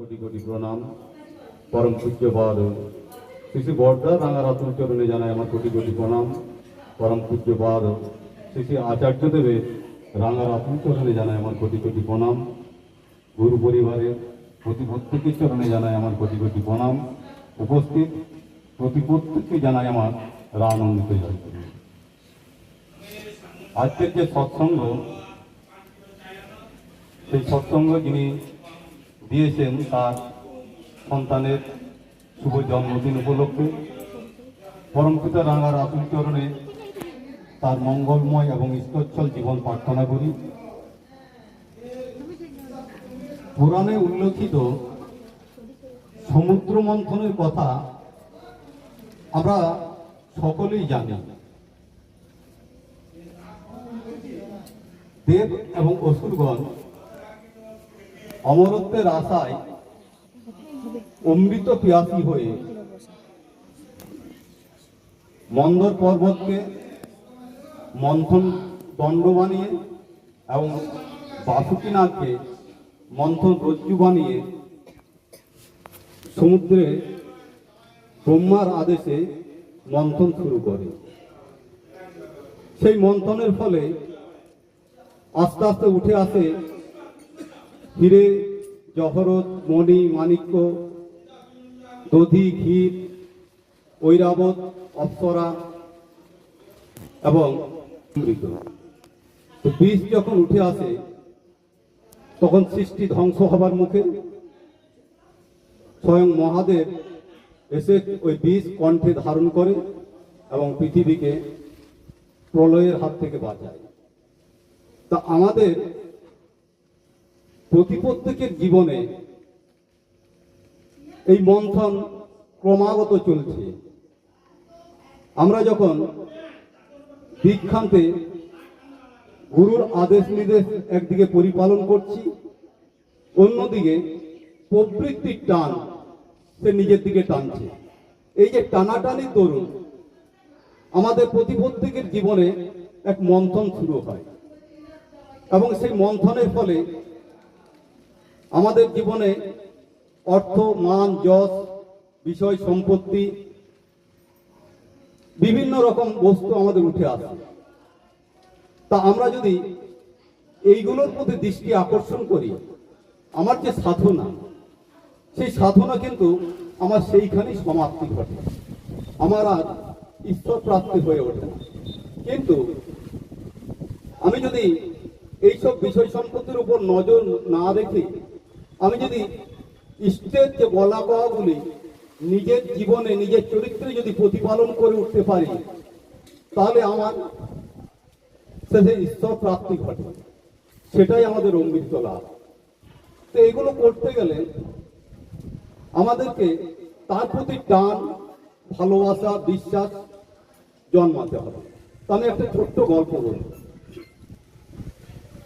কোটি কোটি প্রণাম। পরম পূজ্যপাদ শ্রী শ্রী বর্দা রাঙা চরণে জানাই আমার কোটি কোটি প্রণাম। পরম পূজ্যপাদ শ্রী শ্রী আচার্য দেবের রাঙা চরণে জানাই আমার কোটি কোটি প্রণাম। গুরু পরিবারের প্রতি প্রত্যেকের চরণে জানাই আমার কোটি কোটি প্রণাম। উপস্থিত প্রতি প্রত্যেককে জানাই আমার রানন্দিত। আজকের যে সৎসঙ্গ, সেই সৎসঙ্গ যিনি দিয়েছেন তার সন্তানের শুভ জন্মদিন উপলক্ষে। পরমপিতা রাঙার আতুল চরণে তার মঙ্গলময় এবং ঈশ্বরচ্ছল জীবন প্রার্থনা করি। পুরাণে উল্লেখিত সমুদ্র মন্থনের কথা আমরা সকলেই জানি। দেব এবং অসুরগণ অমরত্বের আশায় অমৃত পিয়াসী হয়ে মন্দর পর্বতকে মন্থন দণ্ড বানিয়ে এবং বাসুকিনাথকে মন্থন রজ্জু বানিয়ে সমুদ্রে ব্রহ্মার আদেশে মন্থন শুরু করে। সেই মন্থনের ফলে আস্তে আস্তে উঠে আসে হিরে, জহরত, মণি, মাণিক্য, দধি, ক্ষীর, ঐরাবত, অপ্সরা এবং বিষ যখন উঠে আসে, তখন সৃষ্টি ধ্বংস হবার মুখে স্বয়ং মহাদেব এসে ওই বিষ কণ্ঠে ধারণ করে এবং পৃথিবীকে প্রলয়ের হাত থেকে বাঁচায়। তা আমাদের প্রতি প্রত্যেকের জীবনে এই মন্থন ক্রমাগত চলছে। আমরা যখন দীক্ষান্তে গুরুর আদেশ নির্দেশ একদিকে পরিপালন করছি, অন্যদিকে প্রবৃত্তির টান সে নিজের দিকে টানছে। এই যে টানাটানি তরুণ আমাদের প্রতি প্রত্যেকের জীবনে এক মন্থন শুরু হয় এবং সেই মন্থনের ফলে আমাদের জীবনে অর্থ, মান, যশ, বিষয়, সম্পত্তি, বিভিন্ন রকম বস্তু আমাদের উঠে আসে। তা আমরা যদি এইগুলোর প্রতি দৃষ্টি আকর্ষণ করি, আমার যে সাধনা, সেই সাধনা কিন্তু আমার সেইখানেই সমাপ্তি ঘটে। আমার আর ঈশ্বর প্রাপ্তি হয়ে ওঠে না। কিন্তু আমি যদি এইসব বিষয় সম্পত্তির উপর নজর না রেখে আমি যদি ইষ্টের যে বলা কওয়াগুলি নিজের জীবনে, নিজের চরিত্রে যদি প্রতিপালন করে উঠতে পারি, তাহলে আমার শেষে ঈশ্বর প্রাপ্তি ঘটে। সেটাই আমাদের অমৃত লাভ। তো এগুলো করতে গেলে আমাদেরকে তার প্রতি টান, ভালোবাসা, বিশ্বাস জন্মাতে হবে। তা আমি একটা ছোট্ট গল্প বলব।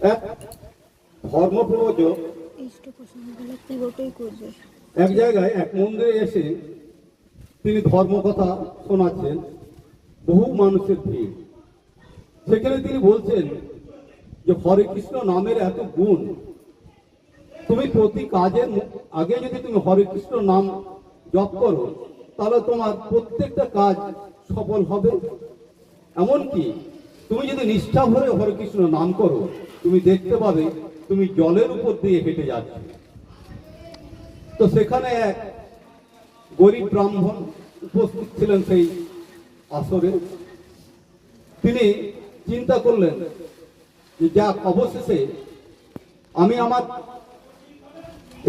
এক ধর্মপ্রযোজক এক জায়গায় এক মন্দিরে এসে তিনি ধর্মকথা শোনাচ্ছেন। বহু মানুষের ভিড়। সেখানে তিনি বলছেন যে, হরে কৃষ্ণ নামের এত গুণ। তুমি প্রতি কাজের আগে যদি তুমি হরে কৃষ্ণ নাম জপ করো, তাহলে তোমার প্রত্যেকটা কাজ সফল হবে। এমনকি তুমি যদি নিষ্ঠা ভরে হরে কৃষ্ণ নাম করো, তুমি দেখতে পাবে তুমি জলের উপর দিয়ে হেঁটে যাচ্ছে। তো সেখানে এক গরিব ব্রাহ্মণ উপস্থিত ছিলেন সেই আসরে। তিনি চিন্তা করলেন যে যাক, অবশেষে আমি আমার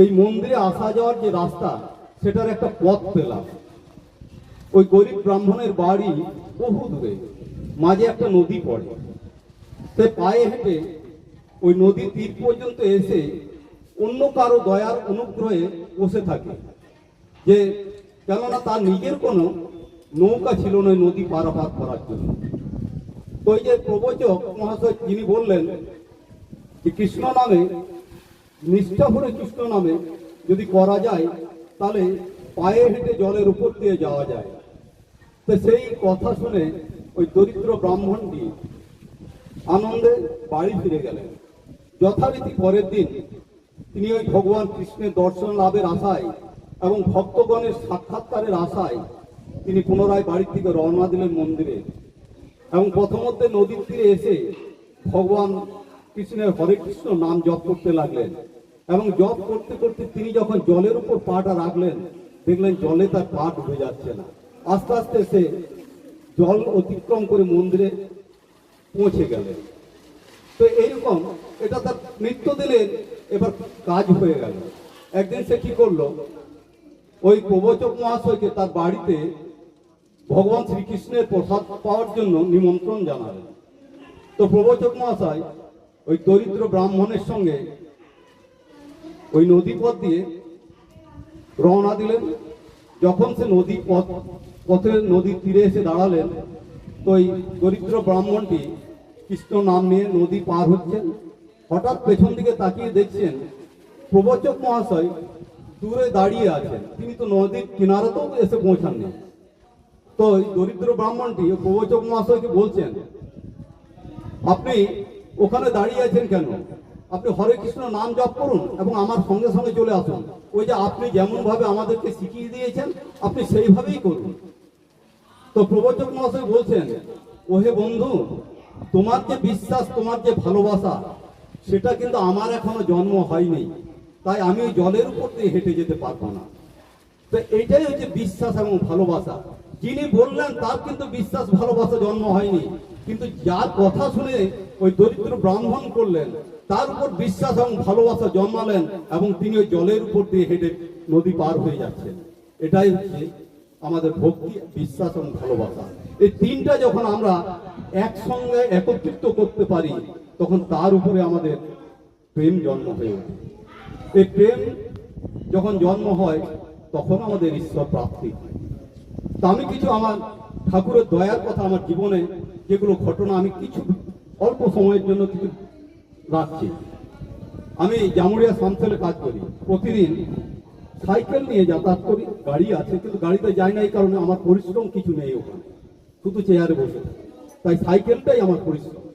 এই মন্দিরে আসা যাওয়ার যে রাস্তা, সেটার একটা পথ পেলাম। ওই গরিব ব্রাহ্মণের বাড়ি বহু দূরে মাঝে একটা নদী পড়ে। সে পায়ে হেঁটে ওই নদীর তীর পর্যন্ত এসে অন্য কারও দয়ার অনুগ্রহে বসে থাকে। যে কেননা তার নিজের কোনো নৌকা ছিল না নদী পারাপার করার জন্য। তো যে প্রবচক মহাশয় যিনি বললেন যে কৃষ্ণ নামে, নিষ্ঠা কৃষ্ণ নামে যদি করা যায়, তাহলে পায়ে হেঁটে জলের উপর দিয়ে যাওয়া যায়। তো সেই কথা শুনে ওই দরিদ্র ব্রাহ্মণটি আনন্দে বাড়ি ফিরে গেলেন। যথারীতি পরের দিন তিনি ওই ভগবান কৃষ্ণের দর্শন লাভের আশায় এবং ভক্তগণের সাক্ষাৎকারের আশায় তিনি পুনরায় বাড়ির থেকে রওনা দিলেন মন্দিরে। এবং প্রথমতে নদীর তীরে এসে ভগবান কৃষ্ণের হরে কৃষ্ণ নাম জপ করতে লাগলেন এবং জপ করতে করতে তিনি যখন জলের উপর পাটা রাখলেন, দেখলেন জলে তার পা ডুবে যাচ্ছে না। আস্তে আস্তে সে জল অতিক্রম করে মন্দিরে পৌঁছে গেলেন। তো এইরকম, এটা তার নিত্যদিনের এবার কাজ হয়ে গেল। একদিন সে কি করল? ওই প্রবচক মহাশয়কে তার বাড়িতে ভগবান শ্রীকৃষ্ণের প্রসাদ পাওয়ার জন্য নিমন্ত্রণ জানালেন। তো প্রবচক মহাশয় ওই দরিদ্র ব্রাহ্মণের সঙ্গে ওই নদী পথ দিয়ে রওনা দিলেন। যখন সে নদী পথ পথের নদীর তীরে এসে দাঁড়ালেন, তো ওই দরিদ্র ব্রাহ্মণটি কৃষ্ণ নাম নিয়ে নদী পার হচ্ছেন। হঠাৎ পেছন দিকে তাকিয়ে দেখছেন প্রবচক মহাশয় দূরে দাঁড়িয়ে আছেন। তিনি তো নদীর কিনারাতেও এসে পৌঁছাননি। তো দরিদ্র ব্রাহ্মণটি প্রবচক মহাশয়কে বলছেন, আপনি ওখানে দাঁড়িয়ে আছেন কেন? আপনি হরে কৃষ্ণ নাম জপ করুন এবং আমার সঙ্গে সঙ্গে চলে আসুন। ওই যে আপনি যেমন ভাবে আমাদেরকে শিখিয়ে দিয়েছেন, আপনি সেইভাবেই করুন। তো প্রবচক মহাশয় বলছেন, ওহে বন্ধু তোমার যে বিশ্বাস, তোমার যে ভালোবাসা, সেটা কিন্তু আমার এখনও জন্ম হয়নি। তাই আমি ওই জলের উপর দিয়ে হেঁটে যেতে পারব না। তো এইটাই হচ্ছে বিশ্বাস এবং ভালোবাসা। যিনি বললেন, তার কিন্তু বিশ্বাস, ভালোবাসা জন্ম হয়নি। কিন্তু যার কথা শুনে ওই দরিদ্র ব্রাহ্মণ করলেন, তার উপর বিশ্বাস এবং ভালোবাসা জন্মালেন এবং তিনি ওই জলের উপর দিয়ে হেঁটে নদী পার হয়ে যাচ্ছেন। এটাই হচ্ছে আমাদের ভক্তি, বিশ্বাস এবং ভালোবাসা। এই তিনটা যখন আমরা একসঙ্গে একত্রিত করতে পারি, তখন তার উপরে আমাদের প্রেম জন্ম হয়ে ওঠে। এই প্রেম যখন জন্ম হয়, তখন আমাদের ঈশ্বর প্রাপ্তি তা আমি কিছু আমার ঠাকুরের দয়ার কথা আমার জীবনে যেগুলো ঘটনা আমি কিছু অল্প সময়ের জন্য কিছু রাখছি। আমি জামুরিয়া সামসেলে কাজ করি। প্রতিদিন সাইকেল নিয়ে যাতায়াত করি। গাড়ি আছে, কিন্তু গাড়িতে যাই না এই কারণে আমার পরিশ্রম কিছু নেই ওখানে। শুধু চেয়ারে বসে তাই সাইকেলটাই আমার পরিশ্রম।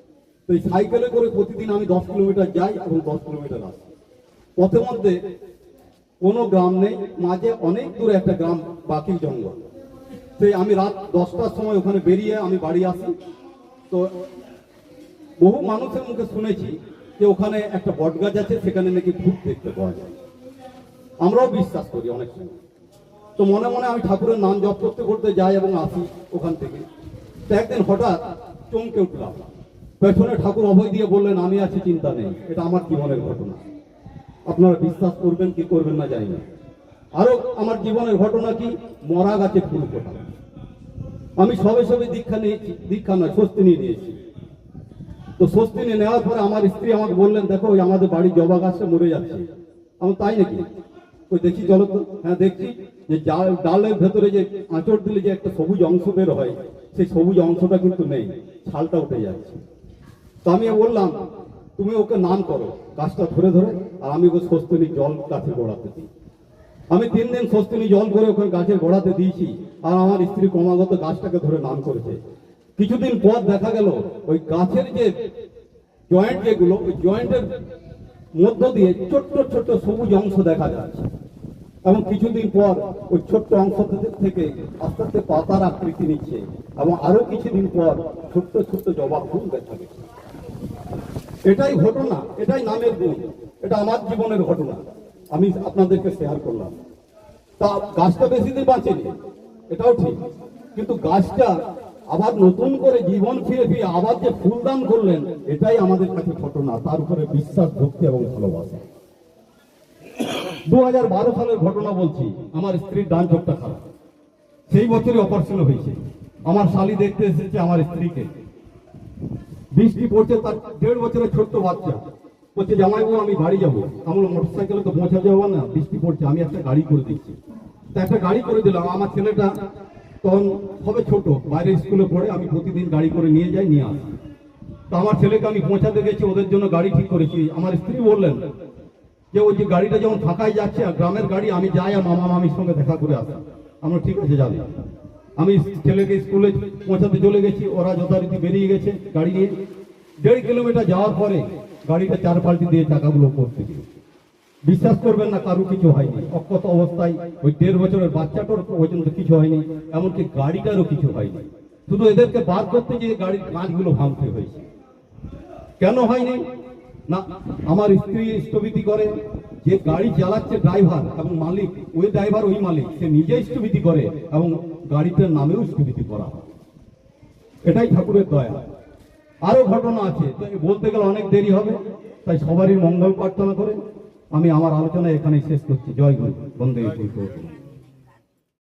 তো এই সাইকেলে করে প্রতিদিন আমি দশ কিলোমিটার যাই এবং দশ কিলোমিটার আসি। পথে মধ্যে কোনো গ্রাম নেই, মাঝে অনেক দূরে একটা গ্রাম বাকি জঙ্গল। সেই আমি রাত দশটার সময় ওখানে বেরিয়ে আমি বাড়ি আসি। তো বহু মানুষের মুখে শুনেছি যে ওখানে একটা বটগাছ আছে, সেখানে নাকি ভূত দেখতে পাওয়া যায়। আমরাও বিশ্বাস করি অনেক সময়। তো মনে মনে আমি ঠাকুরের নাম জপ করতে করতে যাই এবং আসি ওখান থেকে। তো একদিন হঠাৎ চমকে উঠলাম। পেছনে ঠাকুর অভয় দিয়ে বললেন, আমি আছি, চিন্তা নেই। এটা আমার জীবনের ঘটনা। আপনারা বিশ্বাস করবেন কি করবেন না জানি না। আরও আমার জীবনের ঘটনা কি? মরা গাছে ফুল ফোটা। আমি সবে সবে দীক্ষা নিয়েছি। দীক্ষা নয়, স্বস্তি নিয়ে নিয়েছি। তো স্বস্তি নিয়ে নেওয়ার পরে আমার স্ত্রী আমাকে বললেন, দেখো, ওই আমাদের বাড়ির জবা গাছটা মরে যাচ্ছে। আমি তাই নাকি? ওই দেখি, চলো তো। হ্যাঁ দেখছি যে ডালের ভেতরে যে আঁচড় দিলে যে একটা সবুজ অংশ বের হয়, সেই সবুজ অংশটা কিন্তু নেই, ছালটা উঠে যাচ্ছে। তো আমি বললাম, তুমি ওকে নাম করো, গাছটা ধরে ধরে, আর আমি ওকে স্বস্তিনি জল গাছে গোড়াতে দিই। আমি তিন দিন স্বস্তিনি জল করে ওখানে গাছের গোড়াতে দিয়েছি, আর আমার স্ত্রী ক্রমাগত গাছটাকে ধরে নাম করেছে। কিছুদিন পর দেখা গেল, ওই গাছের যে জয়েন্ট যেগুলো, ওই জয়েন্টের মধ্য দিয়ে ছোট্ট ছোট্ট সবুজ অংশ দেখা যাচ্ছে। এবং কিছুদিন পর ওই ছোট্ট অংশ থেকে- আস্তে আস্তে পাতার আকৃতি নিচ্ছে এবং আরও কিছুদিন পর ছোট্ট ছোট্ট জবা ফুল দেখা গেছে। এটাই ঘটনা, এটাই নামের গুণ, এটা আমার জীবনের ঘটনা। আমি আপনাদেরকে শেয়ার করলাম। তা গাছটা বেশি দিন বাঁচেনি, এটাও ঠিক। কিন্তু গাছটা আবার নতুন করে জীবন ফিরে ফিরে আবার যে ফুলদান করলেন, এটাই আমাদের কাছে ঘটনা। তার উপরে বিশ্বাস, ভক্তি এবং ভালোবাসা। দু হাজার বারো সালের ঘটনা বলছি, আমার স্ত্রীর ডান চোখটা খারাপ। সেই বছরই অপারেশন হয়েছে। আমার শালি দেখতে এসেছে আমার স্ত্রীকে। বৃষ্টি পড়ছে তার দেড় বছরের ছোট্ট বাচ্চা। বলছে, জামাইবাবু, আমি বাড়ি যাব। আমার মোটর সাইকেলে তো পৌঁছা যাব না, বৃষ্টি পড়ছে, আমি একটা গাড়ি করে দিচ্ছি। তা একটা গাড়ি করে দিলাম। আমার ছেলেটা তখন হবে ছোট বাইরে স্কুলে পড়ে, আমি প্রতিদিন গাড়ি করে নিয়ে যাই, নিয়ে আসি। তো আমার ছেলেকে আমি পৌঁছাতে গেছি, ওদের জন্য গাড়ি ঠিক করেছি। আমার স্ত্রী বললেন যে ওই যে গাড়িটা যখন ফাঁকায় যাচ্ছে আর গ্রামের গাড়ি, আমি যাই আর মামা মামির সঙ্গে দেখা করে আসি। আমরা ঠিক আছে যাবে। আমি ছেলেকে স্কুলে পৌঁছাতে চলে গেছি, ওরা যথারীতি বেরিয়ে গেছে গাড়ি নিয়ে। দেড় কিলোমিটার যাওয়ার পরে গাড়িটা চার পাল্টি দিয়ে চাকাগুলো করতে দিল বিশ্বাস করবেন না, কারও কিছু হয়নি। অক্ষত অবস্থায় ওই দেড় বছরের বাচ্চাটার পর্যন্ত কিছু হয়নি, এমনকি গাড়িটারও কিছু হয়নি। শুধু এদেরকে বার করতে গিয়ে গাড়ির কাঁচগুলো ভাঙতে হয়েছে। কেন হয়নি? না, আমার স্ত্রী স্থবিতি করে, যে গাড়ি চালাচ্ছে ড্রাইভার এবং মালিক, ওই ড্রাইভার, ওই মালিক, সে নিজে স্থবিতি করে এবং গাড়িটার নামেও স্থবিতি করা এটাই ঠাকুরের দয়া। আরও ঘটনা আছে বলতে গেলে অনেক দেরি হবে, তাই সবারই মঙ্গল প্রার্থনা করে আমি আমার আলোচনা এখানেই শেষ করছি। জয় গুরু, বন্দে